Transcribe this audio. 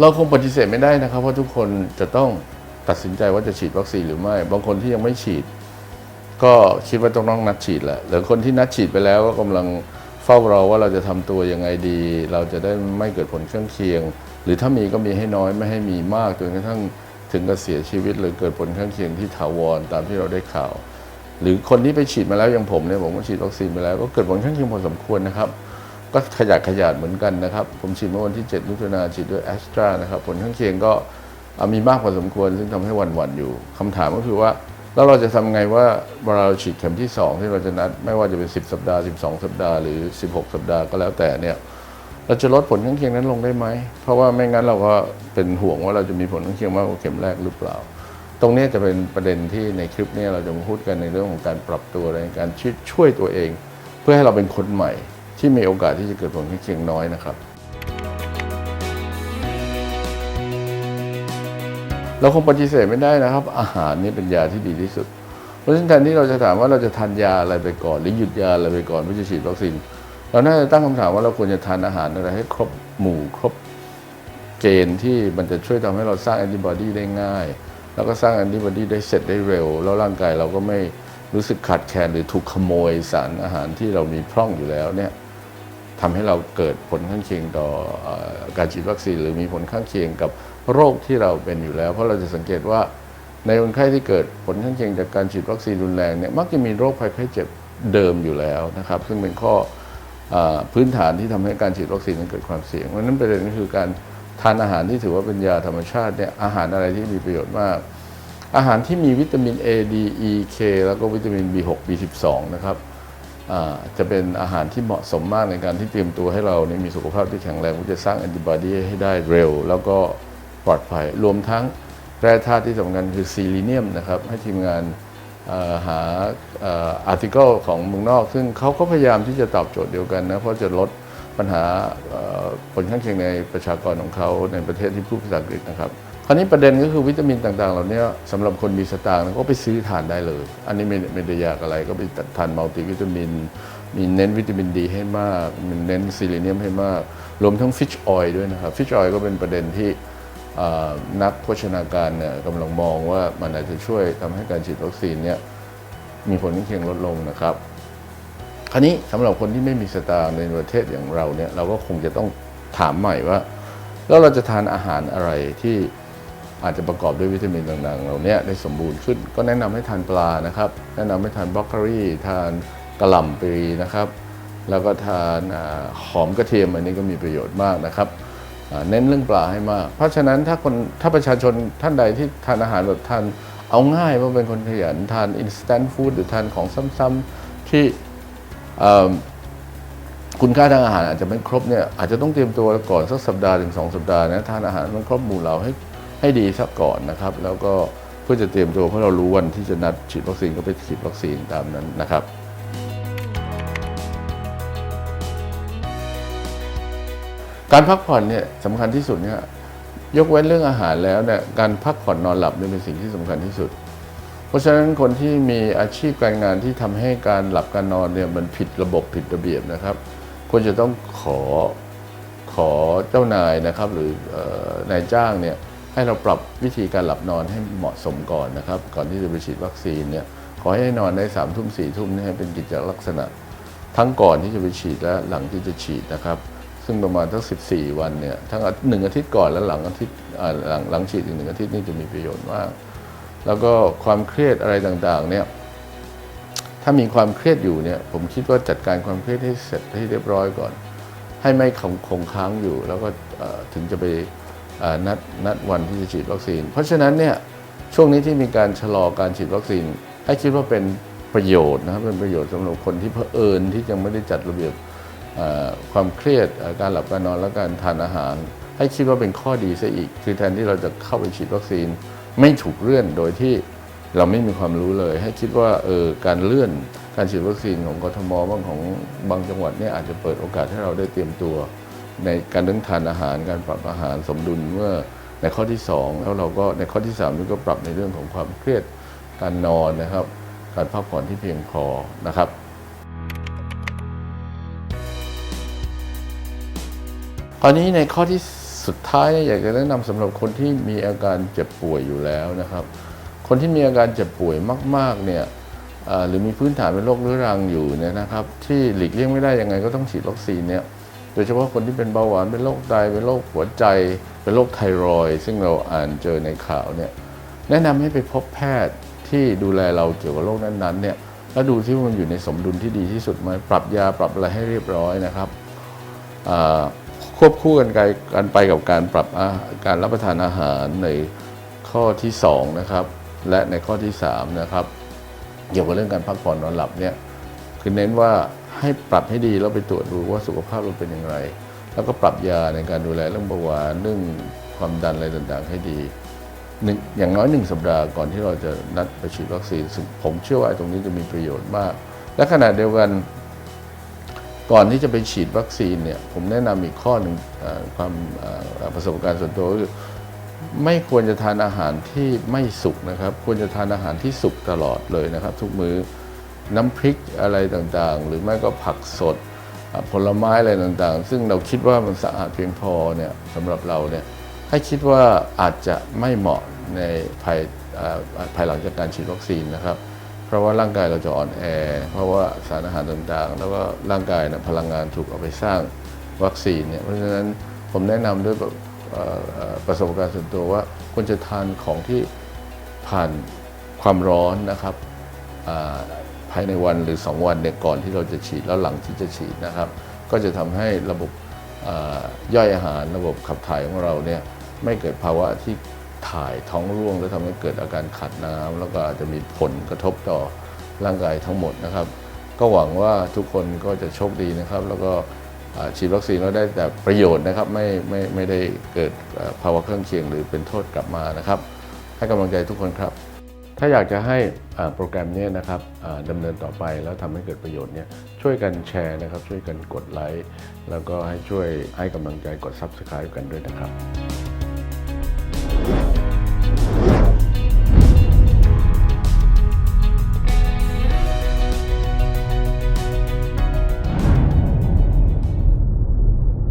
เราคงปฏิเสธไม่ได้นะครับว่าทุกคนจะต้องตัดสินใจว่าจะฉีดวัคซีนหรือไม่ บางคนที่ยังไม่ฉีด ก็คิดว่าต้องต้องนัดฉีดแหละหรือคนที่นัดฉีดไปแล้วก็กำลังเฝ้ารอว่าเราจะทำตัวยังไงดี เราจะได้ไม่เกิดผลข้างเคียง หรือถ้ามีก็มีให้น้อยไม่ให้มีมากจนกระทั่งถึงกับเสียชีวิต หรือเกิดผลข้างเคียงที่ถาวรตามที่เราได้ข่าว หรือคนที่ไปฉีดมาแล้วอย่างผมเนี่ยผมก็ฉีดวัคซีนไปแล้วก็เกิดผลข้างเคียงพอสมควรนะครับ ก็ขยาดขยาดเหมือนกันนะครับ ผมฉีดเมื่อวันที่ 7 มิถุนาฉีดด้วยแอสตรานะครับผลข้างเคียงก็มีมากพอสมควร ซึ่งทำให้หวันวันๆอยู่คำถามก็คือว่า แล้วเราจะทำไงว่าเวลาเราฉีดเข็มที่ 2 ที่เราจะนัด ไม่ว่าจะเป็น 10 สัปดาห์ 12 สัปดาห์หรือ 16 สัปดาห์ก็แล้วแต่เนี่ยเราจะลดผลข้างเคียงนั้นลงได้ไหม เพราะว่าไม่งั้นเราก็เป็นห่วงว่าเราจะมีผลข้างเคียงมากกว่าเข็มแรกหรือเปล่า ตรงนี้จะเป็นประเด็นที่ในคลิปนี้เราจะมาพูดกันในเรื่องของการปรับตัวในการชช่วยตัวเอง เพื่อให้เราเป็นคนใหม่ ที่มีโอกาสที่จะเกิดผลข้างเคียงน้อยนะครับ เราคงปฏิเสธไม่ได้นะครับ อาหารนี่เป็นยาที่ดีที่สุด เพราะฉะนั้นแทนที่เราจะถามว่าเราจะทานยาอะไรไปก่อน หรือหยุดยาอะไรไปก่อนเพื่อจะฉีดวัคซีนเราน่าจะตั้งคำถามว่าเราควรจะทานอาหารอะไรให้ครบหมู่ครบเกณฑ์ที่มันจะช่วยทำให้เราสร้างแอนติบอดีได้ง่าย แล้วก็สร้างแอนติบอดีได้เสร็จได้เร็ว แล้วร่างกายเราก็ไม่รู้สึกขาดแคลนหรือถูกขโมยสารอาหารที่เรามีพร่องอยู่แล้วเนี่ย ทำให้เราเกิดผลข้างเคียงต่อการฉีดวัคซีน หรือมีผลข้างเคียงกับโรคที่เราเป็นอยู่แล้ว เพราะเราจะสังเกตว่าในคนไข้ที่เกิดผลข้างเคียงจากการฉีดวัคซีนรุนแรงเนี่ยมักจะมีโรคภัยไข้เจ็บเดิมอยู่แล้วนะครับ ซึ่งเป็นข้อพื้นฐานที่ทำให้การฉีดวัคซีนนั้นเกิดความเสี่ยงเพราะนั้นประเด็นก็คือการทานอาหารที่ถือว่าเป็นยาธรรมชาติเนี่ยอาหารอะไรที่มีประโยชน์มาก อาหารที่มีวิตามิน A D E K แล้วก็วิตามิน B6 B12 นะครับ จะเป็นอาหารที่เหมาะสมมากในการที่เตรียมตัวให้เราเนี่ยมีสุขภาพที่แข็งแรงเพื่จะสร้างแอนติบอดีให้ได้เร็ว แล้วก็ปลอดภัย รวมทั้งแร่ธาตุที่สำคัญคือซีลิเนียมนะครับให้ทีมงานหาอาร์ติเคิลของเมืองนอก ซึ่งเขาก็พยายามที่จะตอบโจทย์เดียวกันนะ เพราะจะลดปัญหาผลข้างเคียงในประชากรของเขาในประเทศที่พูดภาษาอังกฤษนะครับ ราวนี้ประเด็นก็คือวิตามินต่างๆ เหล่านี้สำหรับคนมีสตางค์ก็ไปซื้อทานได้เลย อันนี้ไม่ไม่ได้ยากอะไรก็ไปทานมัลติวิตามิน มีเน้นวิตามินดีให้มากมีเน้นซีเลเนียมให้มาก รวมทั้งฟิชออยล์ด้วยนะครับฟิชออยล์ก็เป็นประเด็นที่นักโภชนาการเนี่ยกำลังมองว่ามันอาจจะช่วยทำให้การฉีดวัคซีนเนี่ยมีผลข้างเคียงลดลงนะครับ คราวนี้สำหรับคนที่ไม่มีสตางค์ในประเทศอย่างเราเนี่ยเราก็คงจะต้องถามใหม่ว่า แล้วเราจะทานอาหารอะไรที่ อาจจะประกอบด้วยวิตามินต่างๆ เหล่านี้ได้สมบูรณ์ขึ้น ก็แนะนำให้ทานปลานะครับ แนะนำให้ทานบรอกโคลีทานกระหล่ำปลีนะครับ แล้วก็ทานอหอมกระเทียมอันนี้ก็มีประโยชน์มากนะครับเน้นเรื่องปลาให้มาก เพราะฉะนั้นถ้าคนถ้าประชาชนท่านใดที่ทานอาหารแบบทานเอาง่ายว่าเป็นคนขยันทาน instant food หรือทานของซ้ำๆที่คุณค่าทางอาหารอาจจะไม่ครบเนี่ยอาจจะต้องเตรียมตัวก่อนสักสัปดาห์ถึงสองสัปดาห์นะทานอาหารมันครบหมู่เราให้ ให้ดีสักก่อนนะครับ แล้วก็เพื่อจะเตรียมตัวเพราะเรารู้วันที่จะนัดฉีดวัคซีนก็ไปฉีดวัคซีนตามนั้นนะครับการพักผ่อนเนี่ยสำคัญที่สุดเนี่ยยกเว้นเรื่องอาหารแล้วเนี่ยการพักผ่อนนอนหลับเนี่ยเป็นสิ่งที่สำคัญที่สุด เพราะฉะนั้นคนที่มีอาชีพการงานที่ทำให้การหลับการนอนเนี่ยมันผิดระบบผิดระเบียบนะครับควรจะต้องขอขอเจ้านายนะครับ หรือออนายจ้างเนี่ย ให้เราปรับวิธีการหลับนอนให้เหมาะสมก่อนนะครับ ก่อนที่จะไปฉีดวัคซีนเนี่ยขอให้นอนได้สามทุ่มสี่ทุ่มนี่ให้เป็นกิจลักษณะ ทั้งก่อนที่จะไปฉีดและหลังที่จะฉีดนะครับ ซึ่งประมาณทั้ง 14 วันเนี่ยทั้งหนึ่งอาทิตย์ก่อนและหลังอาทิตย์หลังหลังฉีดอีกหนึ่งอาทิตย์นี่จะมีประโยชน์มาก แล้วก็ความเครียดอะไรต่างๆเนี่ยถ้ามีความเครียดอยู่เนี่ยผมคิดว่าจัดการความเครียดให้เสร็จให้เรียบร้อยก่อน ให้ไม่คงค้างอยู่ แล้วก็ถึงจะไป นัดนัดวันที่จะฉีดวัคซีน เพราะฉะนั้นเนี่ยช่วงนี้ที่มีการชะลอการฉีดวัคซีน ให้คิดว่าเป็นประโยชน์นะครับเป็นประโยชน์สำหรับคนที่เผอิญที่ยังไม่ได้จัดระเบียบความเครียดการหลับการนอนและการทานอาหาร ให้คิดว่าเป็นข้อดีซะอีก คือแทนที่เราจะเข้าไปฉีดวัคซีนไม่ถูกเลื่อนโดยที่เราไม่มีความรู้เลย ให้คิดว่าเออการเลื่อนการฉีดวัคซีนของกทมบางของบางจังหวัดเนี่ยอาจจะเปิดโอกาสให้เราได้เตรียมตัว ในการเรื่องทานอาหารการปรับอาหารสมดุลเมื่อในข้อที่ 2 แล้วเราก็ในข้อที่3นี่ก็ปรับในเรื่องของความเครียดการนอนนะครับ การพักผ่อนที่เพียงพอนะครับคราวนี้ในข้อที่สุดท้ายอยากจะแนะนำสำหรับคนที่มีอาการเจ็บป่วยอยู่แล้วนะครับ คนที่มีอาการเจ็บป่วยมากๆเนี่ยหรือมีพื้นฐานเป็นโรคเรื้อรังอยู่เนี่ยนะครับ ที่หลีกเลี่ยงไม่ได้ยังไงก็ต้องฉีดวัคซีนเนี่ย โดยเฉพาะคนที่เป็นเบาหวานเป็นโรคไตเป็นโรคหัวใจ เป็นโรคไทรอยซึ่งเราอ่านเจอในข่าวเนี่ยแนะนำให้ไปพบแพทย์ที่ดูแลเราเกี่ยวกับโรคนั้นๆเนี่ยแล้วดูที่มันอยู่ในสมดุลที่ดีที่สุดไหมปรับยาปรับอะไรให้เรียบร้อยนะครับควบคู่กันไปกันไปกับการปรับาการรับประทานอาหารในข้อที่2นะครับและในข้อที่3นะครับเกี่ยวกับเรื่องการพักผ่อนนอนหลับเนี่ยคือเน้นว่า ให้ปรับให้ดีแล้วไปตรวจดูว่าสุขภาพเราเป็นอย่างไร แล้วก็ปรับยาในการดูแลเรื่องเบาหวานเรื่องความดันอะไรต่างๆ ให้ดีหนึ่งอย่างน้อยหนึ่งสัปดาห์ก่อนที่เราจะนัดไปฉีดวัคซีนซึ่งผมเชื่อว่าตรงนี้จะมีประโยชน์มาก และขณะเดียวกันก่อนที่จะไปฉีดวัคซีนเนี่ยผมแนะนำอีกข้อหนึ่งความประสบการณ์ส่วนตัวคือไม่ควรจะทานอาหารที่ไม่สุกนะครับ ควรจะทานอาหารที่สุกตลอดเลยนะครับ ทุกมื้อ น้ำพริกอะไรต่างๆ หรือไม่ก็ผักสดผลไม้อะไรต่างๆ ซึ่งเราคิดว่ามันสะอาดเพียงพอเนี่ยสำหรับเราเนี่ยให้คิดว่าอาจจะไม่เหมาะในภายภายหลังจากการฉีดวัคซีนนะครับ เพราะว่าร่างกายเราจะอ่อนแอ เพราะว่าสารอาหารต่างๆ แล้วก็ร่างกายนะพลังงานถูกเอาไปสร้างวัคซีนเนี่ยเพราะฉะนั้นผมแนะนำด้วยประสบการณ์ส่วนตัวว่าควรจะทานของที่ผ่านความร้อนนะครับ ภายในวันหรือ 2 วันเนี่ยก่อนที่เราจะฉีดแล้วหลังที่จะฉีดนะครับ ก็จะทำให้ระบบย่อยอาหารระบบขับถ่ายของเราเนี่ยไม่เกิดภาวะที่ถ่ายท้องร่วง แล้วทำให้เกิดอาการขาดน้ำแล้วก็อาจจะมีผลกระทบต่อร่างกายทั้งหมดนะครับ ก็หวังว่าทุกคนก็จะโชคดีนะครับ แล้วก็ฉีดวัคซีนแล้วได้แต่ประโยชน์นะครับไม่ไม่ไม่ได้เกิดภาวะเครื่องเคียงหรือเป็นโทษกลับมานะครับ ให้กำลังใจทุกคนครับ ถ้าอยากจะให้โปรแกรมนี้นะครับดำเนินต่อไปแล้วทำให้เกิดประโยชน์เนี่ยช่วยกันแชร์นะครับ ช่วยกันกดไลค์แล้วก็ให้ช่วยให้กำลังใจกด Subscribe กันด้วยนะครับ